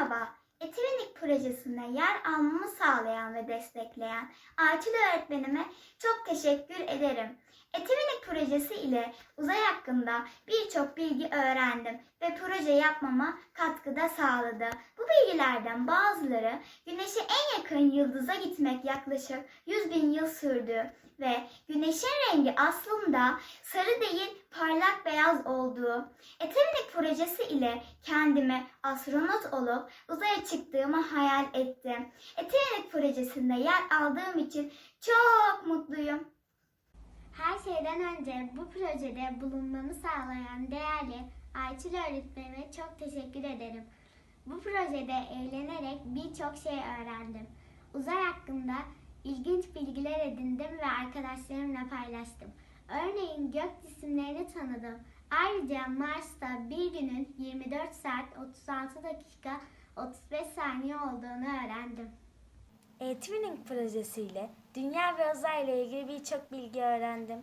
Merhaba, Etivinik projesinde yer almamı sağlayan ve destekleyen Aytül öğretmenime çok teşekkür ederim. Etivinik projesi ile uzay hakkında birçok bilgi öğrendim ve proje yapmama katkıda sağladı. Bu bilgilerden bazıları güneşe en yakın yıldıza gitmek yaklaşık 100 bin yıl sürdü ve güneşin rengi aslında sarı değil parlak beyaz olduğu. Etivinik projesi ile kendimi astronot olup uzaya çıktığımı hayal ettim. Etivinik projesinde yer aldığım için çok mutluyum. Her şeyden önce bu projede bulunmamı sağlayan değerli Ayçil öğretmenime çok teşekkür ederim. Bu projede eğlenerek birçok şey öğrendim. Uzay hakkında ilginç bilgiler edindim ve arkadaşlarımla paylaştım. Örneğin gök cisimlerini tanıdım. Ayrıca Mars'ta bir günün 24 saat 36 dakika 35 saniye olduğunu öğrendim. E-Twinning projesiyle dünya ve uzay ile ilgili birçok bilgi öğrendim.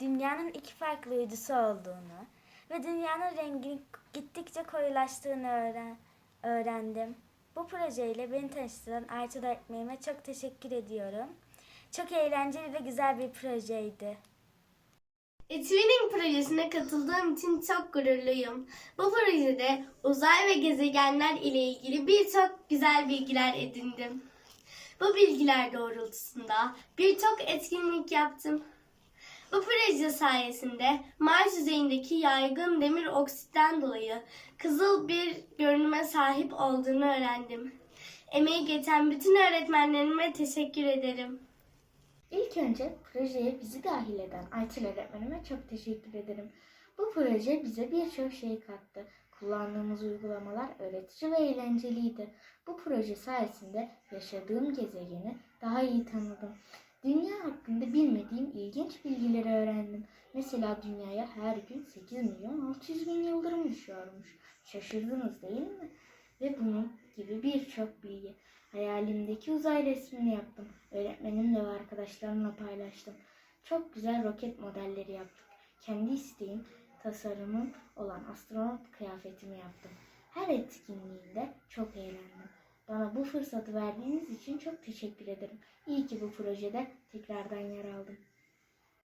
Dünyanın iki farklı uydusu olduğunu ve dünyanın renginin gittikçe koyulaştığını öğren öğrendim. Bu projeyle beni tanıştıran Ayça öğretmenime çok teşekkür ediyorum. Çok eğlenceli ve güzel bir projeydi. E-Twinning projesine katıldığım için çok gururluyum. Bu projede uzay ve gezegenler ile ilgili birçok güzel bilgiler edindim. Bu bilgiler doğrultusunda birçok etkinlik yaptım. Bu proje sayesinde Mars yüzeyindeki yaygın demir oksitten dolayı kızıl bir görünüme sahip olduğunu öğrendim. Emeği geçen bütün öğretmenlerime teşekkür ederim. İlk önce projeye bizi dahil eden Aytıl öğretmenime çok teşekkür ederim. Bu proje bize birçok şey kattı. Kullandığımız uygulamalar öğretici ve eğlenceliydi. Bu proje sayesinde yaşadığım gezegeni daha iyi tanıdım. Dünya hakkında bilmediğim ilginç bilgileri öğrendim. Mesela dünyaya her gün 8 milyon 600 bin yıldırım düşüyormuş. Şaşırdınız değil mi? Ve bunun gibi birçok bilgi. Hayalimdeki uzay resmini yaptım. Öğretmenimle ve arkadaşlarımla paylaştım. Çok güzel roket modelleri yaptık. Kendi isteğim, tasarımım olan astronot kıyafetimi yaptım. Her etkinliğinde çok eğlendim. Bana bu fırsatı verdiğiniz için çok teşekkür ederim. İyi ki bu projede tekrardan yer aldım.